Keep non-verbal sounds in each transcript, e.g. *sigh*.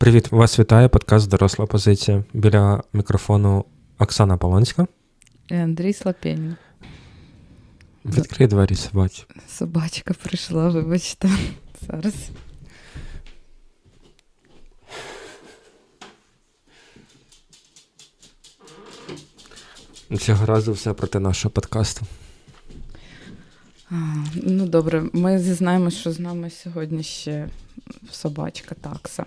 Привіт, вас вітає подкаст Доросла позиція. Біля мікрофону Оксана Полонська. І Андрій Слапєнін. Відкрий двері собаці. Собачка прийшла, вибачте. Зараз. Цього разу все проти нашого подкасту. А, ну добре, ми зізнаємось, що з нами сьогодні ще собачка такса.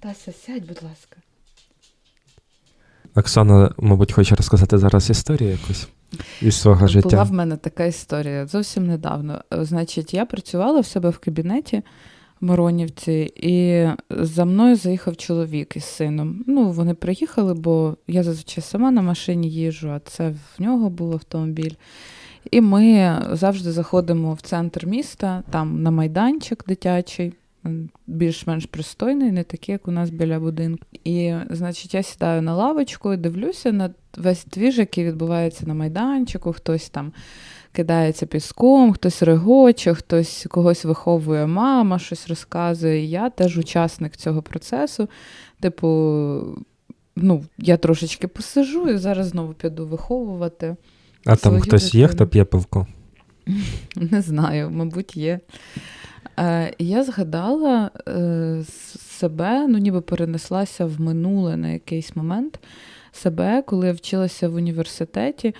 Тася, сядь, будь ласка. Оксана, мабуть, хоче розказати зараз історію якусь із свого життя. Була в мене така історія зовсім недавно. Значить, я працювала в себе в кабінеті в Моронівці, і за мною заїхав чоловік із сином. Ну, вони приїхали, бо я зазвичай сама на машині їжджу, а це в нього був автомобіль. І ми завжди заходимо в центр міста, там на майданчик дитячий, більш-менш пристойний, не такий, як у нас біля будинку. І, значить, я сідаю на лавочку і дивлюся на весь двіж, який відбувається на майданчику, хтось там кидається піском, хтось регоче, хтось когось виховує мама, щось розказує. Я теж учасник цього процесу. Типу, ну, я трошечки посижу і зараз знову піду виховувати. А там хтось є, хто п'є пивко? *laughs* Не знаю, мабуть, є. Е, я згадала е, себе, ну ніби перенеслася в минуле на якийсь момент себе, коли я вчилася в університеті.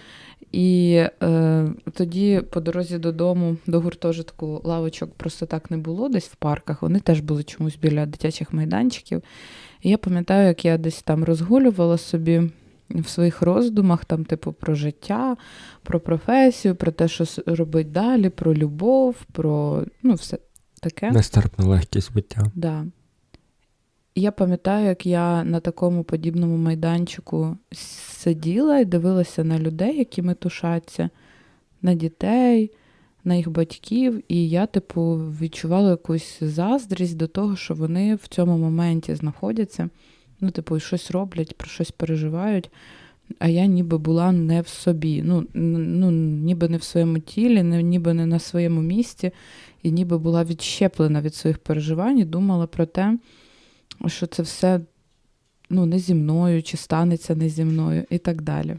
І е, тоді по дорозі додому до гуртожитку лавочок просто так не було десь в парках. Вони теж були чомусь біля дитячих майданчиків. І я пам'ятаю, як я десь там розгулювала собі в своїх роздумах, там, типу, про життя, про професію, про те, що робить далі, про любов, про ну, все таке. Нестерпна легкість биття. Да. Я пам'ятаю, як я на такому подібному майданчику сиділа і дивилася на людей, які метушаться, на дітей, на їх батьків, і я, типу, відчувала якусь заздрість до того, що вони в цьому моменті знаходяться. Ну, типу, щось роблять, про щось переживають. А я ніби була не в собі. Ну, ну ніби не в своєму тілі, не, ніби не на своєму місці, і ніби була відщеплена від своїх переживань і думала про те, що це все ну, не зі мною, чи станеться не зі мною, і так далі.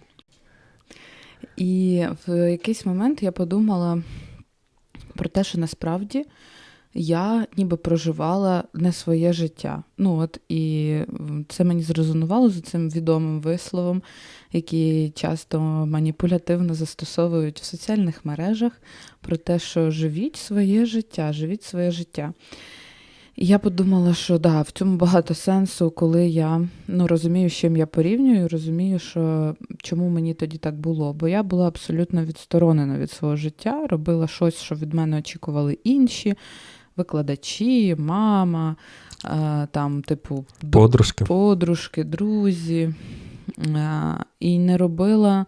І в якийсь момент я подумала про те, що насправді я ніби проживала не своє життя. Ну от і це мені зрезонувало з цим відомим висловом, який часто маніпулятивно застосовують в соціальних мережах, про те, що живіть своє життя, живіть своє життя. І я подумала, що да, в цьому багато сенсу, коли я ну, розумію, з чим я порівнюю, розумію, що чому мені тоді так було. Бо я була абсолютно відсторонена від свого життя, робила щось, що від мене очікували інші викладачі, мама, е, там, типу, Подружки. подружки, друзі, е, і не робила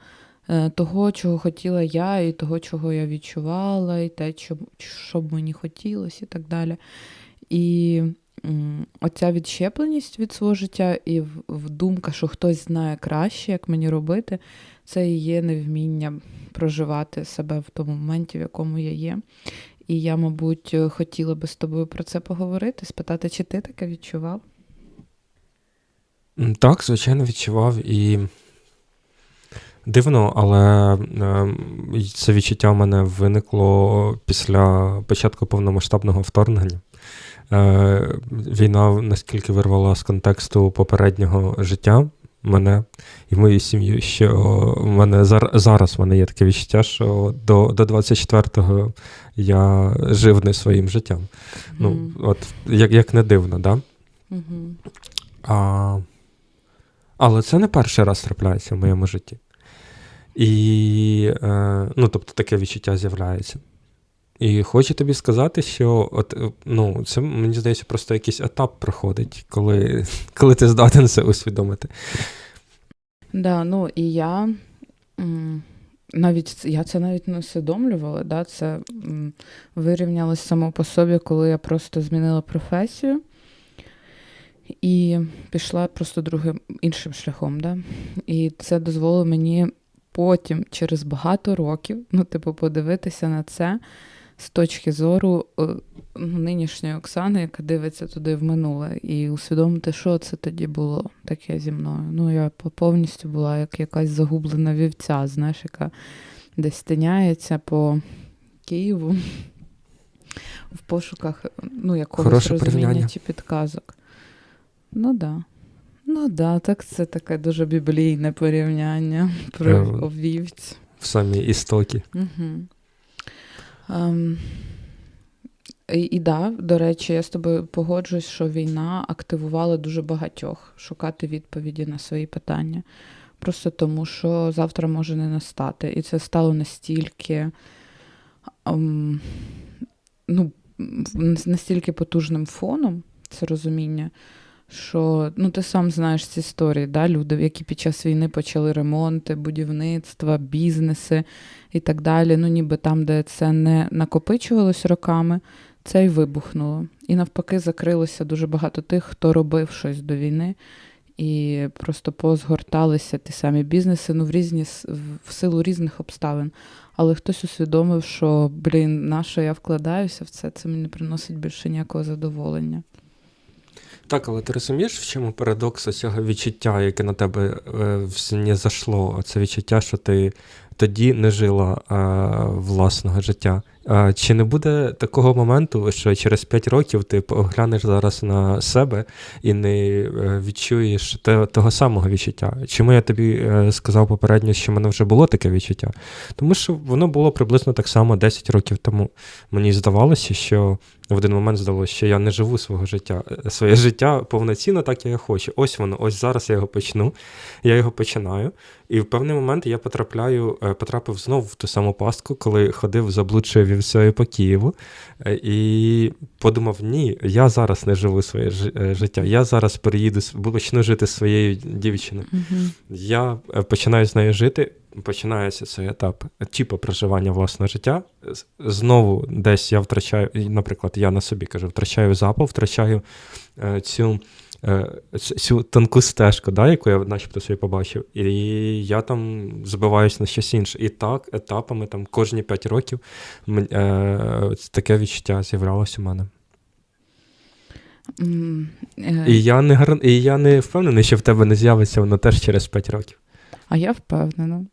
е, того, чого хотіла я, і того, чого я відчувала, і те, що, що б мені хотілося, і так далі. І оця відщепленість від свого життя і думка, що хтось знає краще, як мені робити, це і є невміння проживати себе в тому моменті, в якому я є. І я, мабуть, хотіла би з тобою про це поговорити, спитати, чи ти таке відчував? Так, звичайно, відчував і дивно, але е, це відчуття в мене виникло після початку повномасштабного вторгнення. Е, Війна наскільки вирвала з контексту попереднього життя мене і мою сім'ю, що в мене зар- зараз в мене є таке відчуття, що до, до 24-го я жив не своїм життям. Ну, от як, як не дивно, да? Мгм. А, але це не перший раз трапляється в моєму житті. І, е, ну, тобто, таке відчуття з'являється. І хочу тобі сказати, що от, е, ну, це, мені здається, просто якийсь етап проходить, коли, *laughs* коли ти здатен це усвідомити. Да, ну і я навіть я це навіть не усвідомлювала. Да? Це вирівнялось само по собі, коли я просто змінила професію і пішла просто другим іншим шляхом. Да? І це дозволило мені потім, через багато років, ну, типу, подивитися на це з точки зору е, нинішньої Оксани, яка дивиться туди в минуле, і усвідомити, що це тоді було таке зі мною. Ну, я повністю була як якась загублена вівця, знаєш, яка десь тиняється по Києву в пошуках ну, якогось Хороше розуміння порівняння. чи підказок. Ну да. Ну да, так це таке дуже біблійне порівняння про Е, овівць. В самі істоки. Угу. Ем, і, да, до речі, я з тобою погоджуюсь, що війна активувала дуже багатьох шукати відповіді на свої питання. Просто тому, що завтра може не настати. І це стало настільки, ем, ну, настільки потужним фоном, це розуміння, що ну, ти сам знаєш ці історії, да? люди, які під час війни почали ремонти, будівництва, бізнеси і так далі. Ну, ніби там, де це не накопичувалось роками, це й вибухнуло. І навпаки, закрилося дуже багато тих, хто робив щось до війни. І просто позгорталися ті самі бізнеси ну, в різні в силу різних обставин. Але хтось усвідомив, що блін, на що я вкладаюся в це, це мені не приносить більше ніякого задоволення. Так, але ти розумієш, в чому парадокс цього відчуття, яке на тебе не зайшло? Це відчуття, що ти тоді не жила е, власного життя. Е, чи не буде такого моменту, що через 5 років ти поглянеш зараз на себе і не е, відчуєш те, того самого відчуття? Чому я тобі сказав попередньо, що в мене вже було таке відчуття? Тому що воно було приблизно так само 10 років тому. Мені здавалося, що в один момент здалося, що я не живу свого життя, е, своє життя повноцінно так, як я хочу. Ось воно, ось зараз я його почну, я його починаю. І в певний момент я потрапляю, е, потрапив знову в ту саму пастку, коли ходив заблудшою вівцею по Києву, е, і подумав: ні, я зараз не живу своє життя. Я зараз переїду, почну жити зі своєю дівчиною. Угу. Я починаю з нею жити. Починається цей етап типу проживання власного життя. Знову десь я втрачаю, наприклад, я на собі кажу, втрачаю запал, втрачаю е, цю, е, цю тонку стежку, да, яку я начебто собі побачив. І я там збиваюсь на щось інше. І так, етапами, там, кожні 5 років е, таке відчуття з'являлося у мене. І я не і я не впевнений, що в тебе не з'явиться воно теж через 5 років. А я впевнена.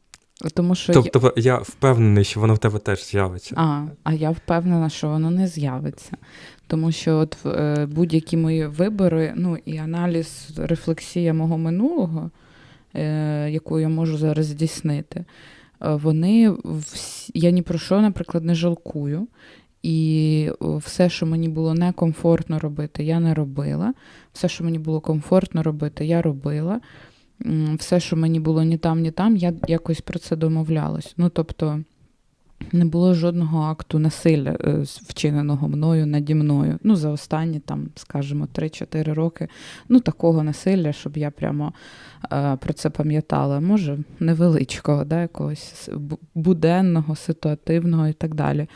Тому що. Тобто я впевнений, що воно в тебе теж з'явиться. А, а я впевнена, що воно не з'явиться. Тому що от е, будь-які мої вибори, ну і аналіз, рефлексія мого минулого, е, яку я можу зараз здійснити, е, вони всі, я ні про що, наприклад, не жалкую. І все, що мені було некомфортно робити, я не робила. Все, що мені було комфортно робити, я робила. Все, що мені було ні там, ні там, я якось про це домовлялась. Ну, тобто, не було жодного акту насилля е, вчиненого мною наді мною. Ну, за останні, там, скажімо, 3-4 роки. Ну, такого насилля, щоб я прямо е, про це пам'ятала. Може, невеличкого, да, якогось буденного, ситуативного і так далі.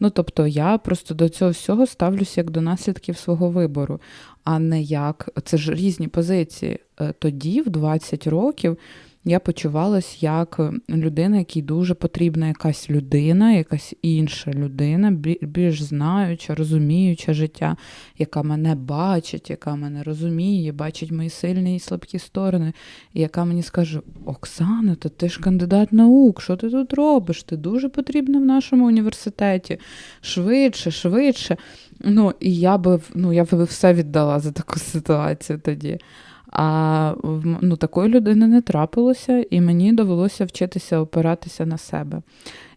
Ну, тобто, я просто до цього всього ставлюся як до наслідків свого вибору, а не як це ж різні позиції. Е, Тоді, в 20 років, я почувалась як людина, якій дуже потрібна якась людина, якась інша людина, більш знаюча, розуміюча життя, яка мене бачить, яка мене розуміє, бачить мої сильні і слабкі сторони, і яка мені скаже: Оксана, то ти ж кандидат наук, що ти тут робиш? Ти дуже потрібна в нашому університеті. Швидше, швидше. Ну, і я би ну, я би все віддала за таку *laughs* ситуацію тоді. А ну, такої людини не трапилося, і мені довелося вчитися опиратися на себе.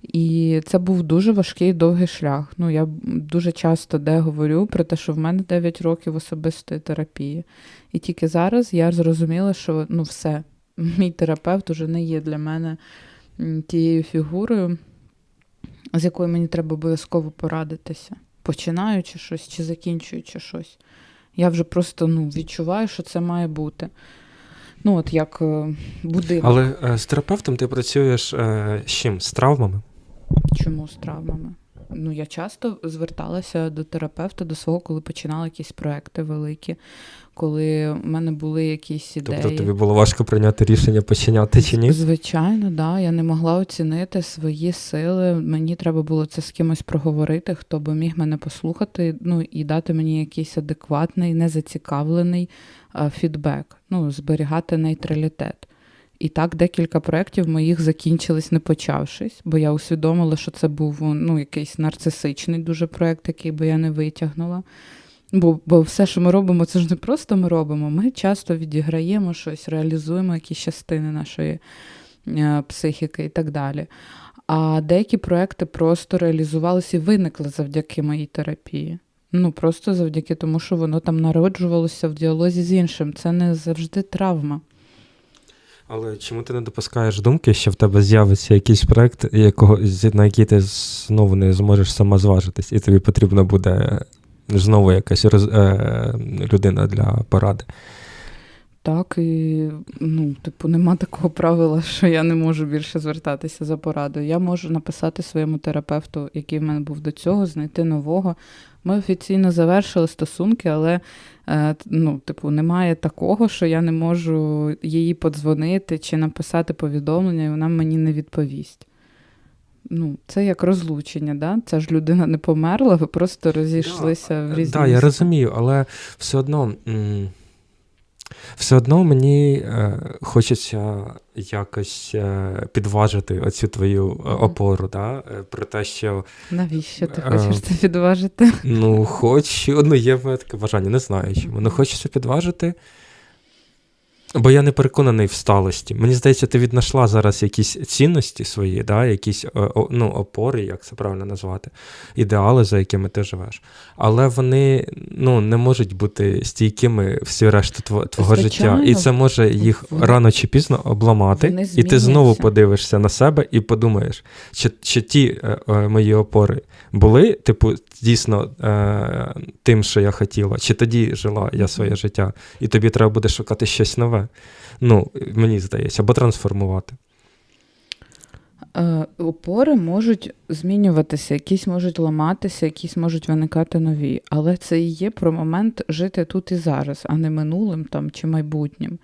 І це був дуже важкий довгий шлях. Ну, я дуже часто де говорю про те, що в мене 9 років особистої терапії. І тільки зараз я зрозуміла, що ну, все, мій терапевт уже не є для мене тією фігурою, з якою мені треба обов'язково порадитися, починаючи щось чи закінчуючи щось. Я вже просто ну, відчуваю, що це має бути. Ну, от як е, будинок. Але е, з терапевтом ти працюєш е, з чим? З травмами? Чому з травмами? Ну, я часто зверталася до терапевта, до свого, коли починала якісь проекти великі, коли в мене були якісь ідеї. Тобто тобі було важко прийняти рішення починяти чи ні? Звичайно, да. Я не могла оцінити свої сили. Мені треба було це з кимось проговорити, хто би міг мене послухати, ну і дати мені якийсь адекватний, незацікавлений а, фідбек, ну, зберігати нейтралітет. І так декілька проєктів моїх закінчились, не почавшись, бо я усвідомила, що це був ну, якийсь нарцисичний дуже проєкт, який би я не витягнула. Бо, бо все, що ми робимо, це ж не просто ми робимо. Ми часто відіграємо щось, реалізуємо якісь частини нашої е, психіки і так далі. А деякі проекти просто реалізувалися і виникли завдяки моїй терапії. Ну, просто завдяки тому, що воно там народжувалося в діалозі з іншим. Це не завжди травма. Але чому ти не допускаєш думки, що в тебе з'явиться якийсь проект, якого, на який ти знову не зможеш сама зважитись, і тобі потрібно буде знову якась роз, е, людина для поради? Так, і ну, типу, нема такого правила, що я не можу більше звертатися за порадою. Я можу написати своєму терапевту, який в мене був до цього, знайти нового. Ми офіційно завершили стосунки, але е, ну, типу, немає такого, що я не можу їй подзвонити чи написати повідомлення, і вона мені не відповість. Ну, Це як розлучення, да? Ця ж людина не померла, ви просто розійшлися да, в різні. Так, да, я розумію, але все одно. М- все одно мені е, хочеться якось е, підважити оцю твою опору, да? про те, що. Навіщо ти хочеш це підважити? Ну, хочу, ну є таке бажання, не знаю чому. Ну, хочеться підважити. Бо я не переконаний в сталості. Мені здається, ти віднайшла зараз якісь цінності свої, да, якісь ну, опори, як це правильно назвати, ідеали, за якими ти живеш. Але вони ну, не можуть бути стійкими всі решту твого Звичайно. життя. І це може їх вони, рано чи пізно обламати. І ти знову подивишся на себе і подумаєш, чи, чи ті е, е, мої опори були, типу, дійсно е, тим, що я хотіла, чи тоді жила я своє життя, і тобі треба буде шукати щось нове. Ну, мені здається, або трансформувати. Е, опори можуть змінюватися, якісь можуть ламатися, якісь можуть виникати нові. Але це і є про момент жити тут і зараз, а не минулим там чи майбутнім.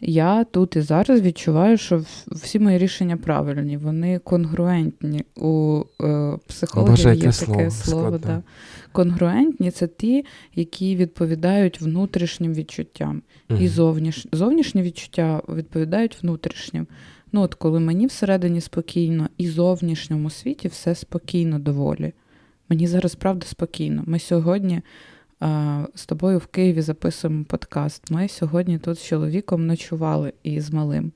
Я тут і зараз відчуваю, що всі мої рішення правильні, вони конгруентні. У е, психологів є таке слово. слово да. Конгруентні це ті, які відповідають внутрішнім відчуттям. Угу. І зовніш... зовнішні відчуття відповідають внутрішнім. Ну, от коли мені всередині спокійно, і зовнішньому світі все спокійно доволі. Мені зараз правда спокійно. Ми сьогодні з тобою в Києві записуємо подкаст. Ми сьогодні тут з чоловіком ночували і з малим.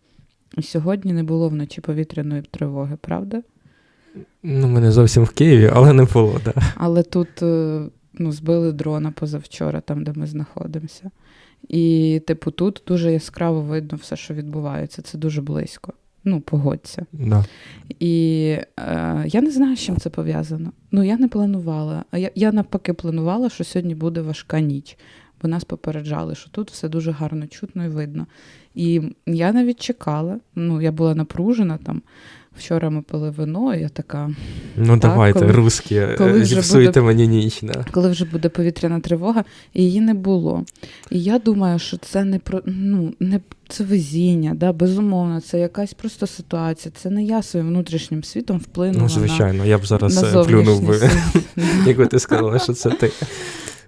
І сьогодні не було вночі повітряної тривоги, правда? Ну, ми не зовсім в Києві, але не було, так. Да. Але тут е, ну, збили дрона позавчора, там, де ми знаходимося. І, типу, тут дуже яскраво видно все, що відбувається. Це дуже близько. Ну, погодься. Да. І е, я не знаю, з чим це пов'язано. Ну, я не планувала. А я, я навпаки планувала, що сьогодні буде важка ніч, бо нас попереджали, що тут все дуже гарно чутно і видно. І я навіть чекала, ну, я була напружена там. Вчора ми пили вино, і я така. Ну, так, давайте, коли, русські, е, зіпсуйте мені ніч. Да. Коли вже буде повітряна тривога, і її не було. І я думаю, що це не про ну, не це везіння, да, безумовно, це якась просто ситуація. Це не я своїм внутрішнім світом вплинула. Ну, звичайно, на, я б зараз на плюнув би, *laughs* якби ти сказала, що це ти.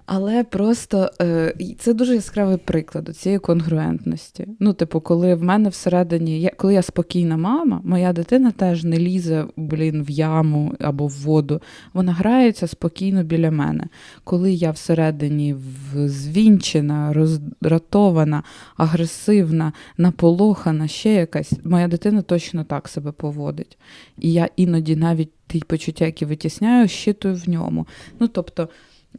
Але просто е, це дуже яскравий приклад цієї конгруентності. Ну, типу, коли в мене всередині, я, коли я спокійна мама, моя дитина теж не лізе блін, в яму або в воду. Вона грається спокійно біля мене. Коли я всередині звінчена, роздратована, агресивна, наполохана, ще якась, моя дитина точно так себе поводить. І я іноді навіть ті почуття, які витісняю, щитую в ньому. Ну, тобто.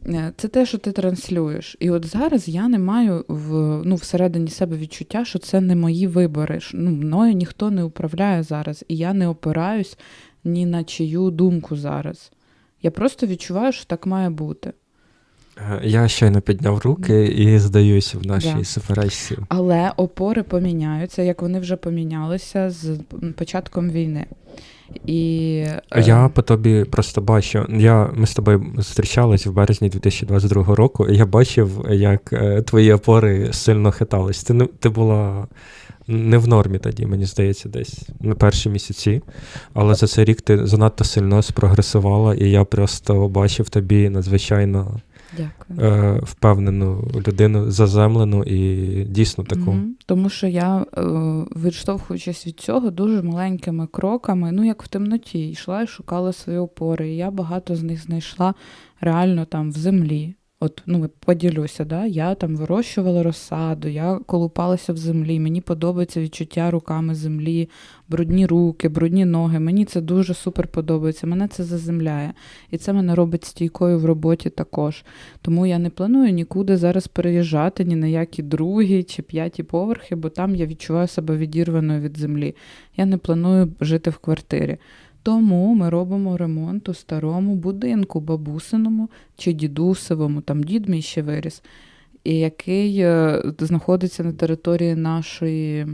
Е, це те, що ти транслюєш. І от зараз я не маю в, ну, всередині себе відчуття, що це не мої вибори. Ну, Мною ніхто не управляє зараз, і я не опираюсь ні на чию думку зараз. Я просто відчуваю, що так має бути. Е, Я щойно підняв руки і здаюся в нашій Да. суперечці. Але опори поміняються, як вони вже помінялися з початком війни. І е, Я по тобі просто бачу. Я, ми з тобою зустрічались в березні 2022 року, і я бачив, як е, твої опори сильно хитались. Ти, ти була не в нормі тоді, мені здається, десь на перші місяці. Але за цей рік ти занадто сильно спрогресувала, і я просто бачив тобі надзвичайно дякую. е, впевнену людину, заземлену і дійсно таку. Угу. Тому що я, е, відштовхуючись від цього, дуже маленькими кроками, ну як в темноті, йшла і шукала свої опори. І я багато з них знайшла реально там в землі. От, ну, поділюся, да? я там вирощувала розсаду, я колупалася в землі, мені подобається відчуття руками землі, брудні руки, брудні ноги. Мені це дуже супер подобається. Мене це заземляє. І це мене робить стійкою в роботі також. Тому я не планую нікуди зараз переїжджати ні на які другі чи п'яті поверхи, бо там я відчуваю себе відірваною від землі. Я не планую жити в квартирі. Тому ми робимо ремонт у старому будинку, бабусиному чи дідусевому, там дід мій ще виріс, і який е, знаходиться на території нашої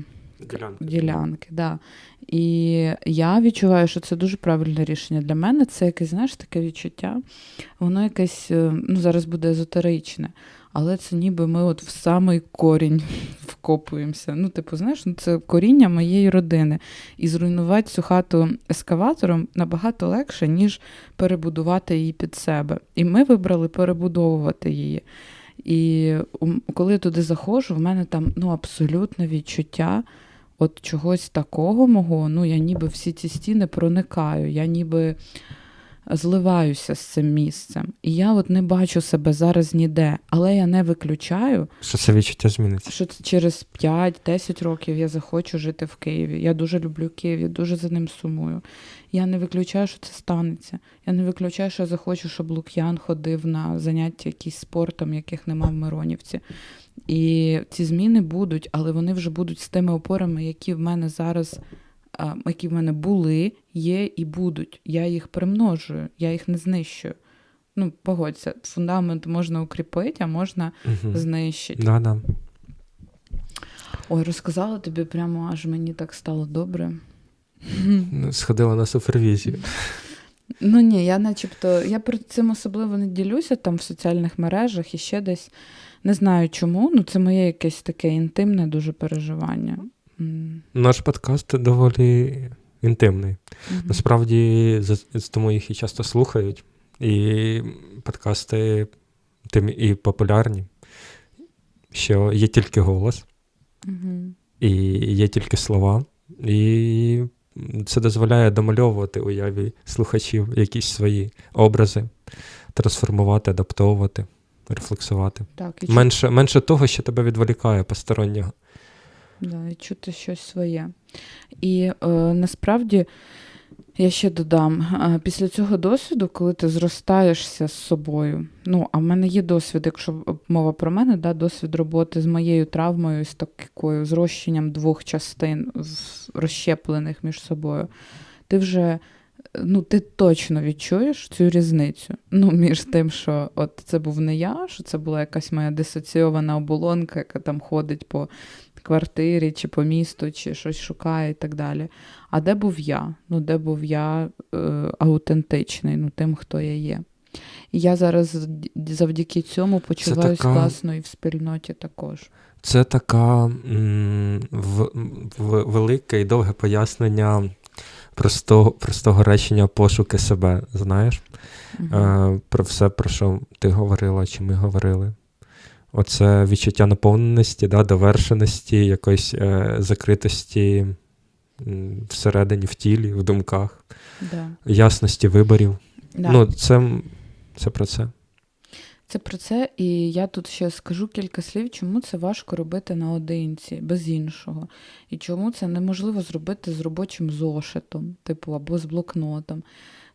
ділянки. Да. І я відчуваю, що це дуже правильне рішення. Для мене це якесь, знаєш, таке відчуття. Воно якесь, е, ну зараз буде езотеричне, але це ніби ми от в самий корінь *laughs* вкопуємося. Ну, типу, знаєш, ну це коріння моєї родини. І зруйнувати цю хату ескаватором набагато легше, ніж перебудувати її під себе. І ми вибрали перебудовувати її. І коли я туди заходжу, в мене там ну, абсолютне відчуття от чогось такого мого. Ну, я ніби всі ці стіни проникаю, я ніби зливаюся з цим місцем. І я от не бачу себе зараз ніде, але я не виключаю, Що це відчуття зміниться? що через 5-10 років я захочу жити в Києві. Я дуже люблю Київ, я дуже за ним сумую. Я не виключаю, що це станеться. Я не виключаю, що я захочу, щоб Лук'ян ходив на заняття якісь спортом, яких нема в Миронівці. І ці зміни будуть, але вони вже будуть з тими опорами, які в мене зараз, які в мене були, є і будуть. Я їх примножую, я їх не знищую. Ну, погодься, фундамент можна укріпити, а можна Угу. знищити. Да, да. Ой, розказала тобі прямо, аж мені так стало добре. Ну, Сходила на супервізію. Ну ні, я начебто, я про цим особливо не ділюся там в соціальних мережах і ще десь. Не знаю чому, ну це моє якесь таке інтимне дуже переживання. Наш подкаст доволі інтимний. мгм. Насправді, тому їх і часто слухають. І подкасти тим і популярні, що є тільки голос, Мгм. і є тільки слова. І це дозволяє домальовувати уяві слухачів якісь свої образи, трансформувати, адаптовувати, рефлексувати. Так, і Менше, менше того, що тебе відволікає постороннього. Да, і чути щось своє. І е, насправді я ще додам: е, після цього досвіду, коли ти зростаєшся з собою, ну, а в мене є досвід, якщо мова про мене, да, досвід роботи з моєю травмою, з такою зрощенням двох частин розщеплених між собою, ти вже. Ну, ти точно відчуєш цю різницю. Ну, між тим, що от це був не я, що це була якась моя дисоційована оболонка, яка там ходить по квартирі, чи по місту, чи щось шукає і так далі. А де був я? Ну, де був я е, аутентичний, ну, тим, хто я є. І я зараз завдяки цьому почуваюся така- класно і в спільноті також. Це така м, в, в, велике і довге пояснення простого, простого речення пошуки себе, знаєш, Мгм. е, про все, про що ти говорила, чи ми говорили. Оце відчуття наповненості, да, довершеності, якоїсь е, закритості всередині, в тілі, в думках, Да. ясності виборів. Да. Ну, це, це про це. Це про це, і я тут ще скажу кілька слів, чому це важко робити наодинці, без іншого. І чому це неможливо зробити з робочим зошитом, типу, або з блокнотом.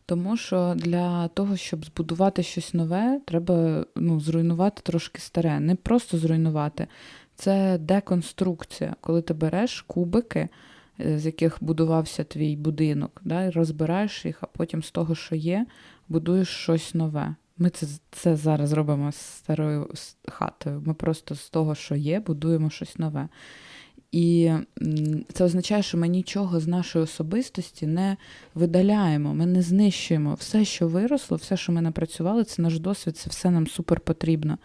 Тому що для того, щоб збудувати щось нове, треба ну, зруйнувати трошки старе. Не просто зруйнувати, це деконструкція, коли ти береш кубики, е, з яких будувався твій будинок, да, і розбираєш їх, а потім з того, що є, будуєш щось нове. Ми це, це зараз робимо з старою хатою. Ми просто з того, що є, будуємо щось нове. І це означає, що ми нічого з нашої особистості не видаляємо, ми не знищуємо. Все, що виросло, все, що ми напрацювали, це наш досвід, це все нам супер потрібно.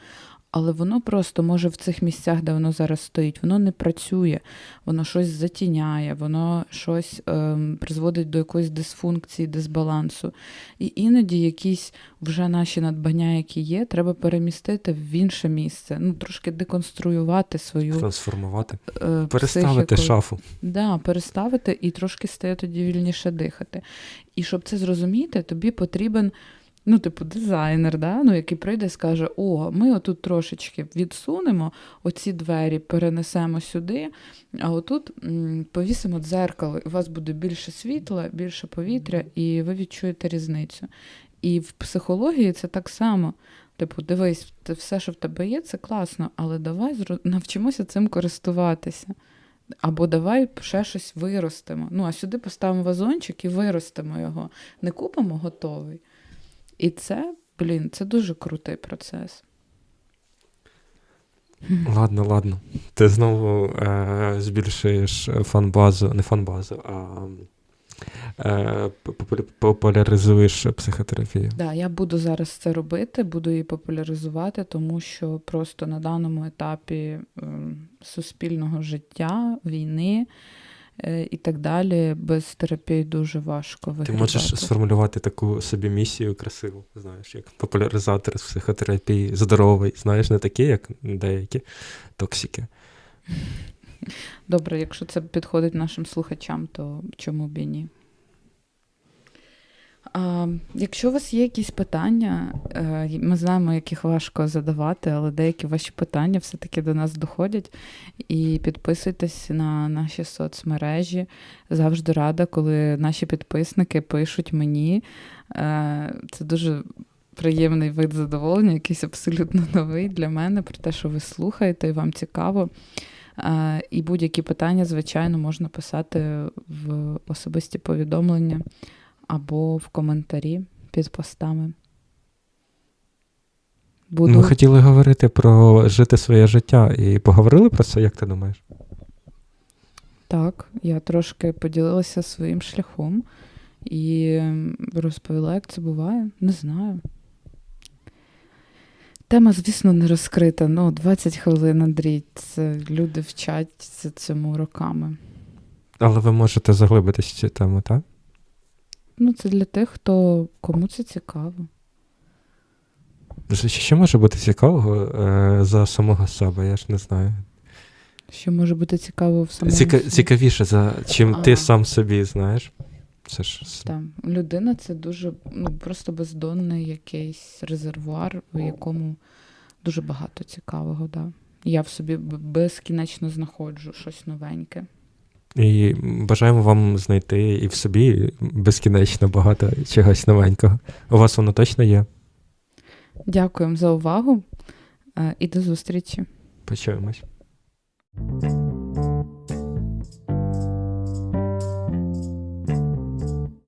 Але воно просто може в цих місцях, де воно зараз стоїть, воно не працює, воно щось затіняє, воно щось ем, призводить до якоїсь дисфункції, дисбалансу. І іноді якісь вже наші надбання, які є, треба перемістити в інше місце, ну трошки деконструювати свою Трансформувати. е, Переставити психіку. шафу. Да, переставити і трошки стає тоді вільніше дихати. І щоб це зрозуміти, тобі потрібен, ну, типу, дизайнер, да? ну, який прийде і скаже: О, ми отут трошечки відсунемо, оці двері перенесемо сюди, а отут м, повісимо дзеркало, у вас буде більше світла, більше повітря, і ви відчуєте різницю. І в психології це так само. Типу, дивись, те- все, що в тебе є, це класно, але давай навчимося цим користуватися. Або давай ще щось виростимо. Ну, а сюди поставимо вазончик і виростимо його. Не купимо готовий. І це, блін, це дуже крутий процес. Ладно, ладно. Ти знову е, збільшуєш фан-базу, не фан-базу, а е, популяризуєш психотерапію. Да, я буду зараз це робити, буду її популяризувати, тому що просто на даному етапі ем, суспільного життя, війни е, і так далі, без терапії дуже важко Ти можеш сформулювати таку собі місію красиву, знаєш, як популяризатор з психотерапії, здоровий, знаєш, не такі, як деякі токсики. Добре, якщо це підходить нашим слухачам, то чому б і ні? А, якщо у вас є якісь питання, е, ми знаємо, яких важко задавати, але деякі ваші питання все-таки до нас доходять. І підписуйтесь на наші соцмережі. Завжди рада, коли наші підписники пишуть мені. Е, Це дуже приємний вид задоволення, якийсь абсолютно новий для мене, про те, що ви слухаєте і вам цікаво. Е, І будь-які питання, звичайно, можна писати в особисті повідомлення або в коментарі під постами. Буду... Ми хотіли говорити про жити своє життя і поговорили про це, як ти думаєш? Так, я трошки поділилася своїм шляхом і розповіла, як це буває. Не знаю. Тема, звісно, не розкрита. Ну, 20 хвилин, Андрій. Це люди вчаться цьому роками. Але ви можете заглибитись в цю тему, так? Ну, це для тих, хто кому це цікаво. Що може бути цікавого е, за самого себе, я ж не знаю. Що може бути цікаво в самому Ціка, собі. цікавіше, за чим А. ти сам собі, знаєш. Це ж с- людина це дуже ну, просто бездонний якийсь резервуар, в якому дуже багато цікавого. Да. Я в собі безкінечно знаходжу щось новеньке. І бажаємо вам знайти і в собі безкінечно багато чогось новенького. У вас воно точно є. Дякуємо за увагу е, і до зустрічі. Почуємось.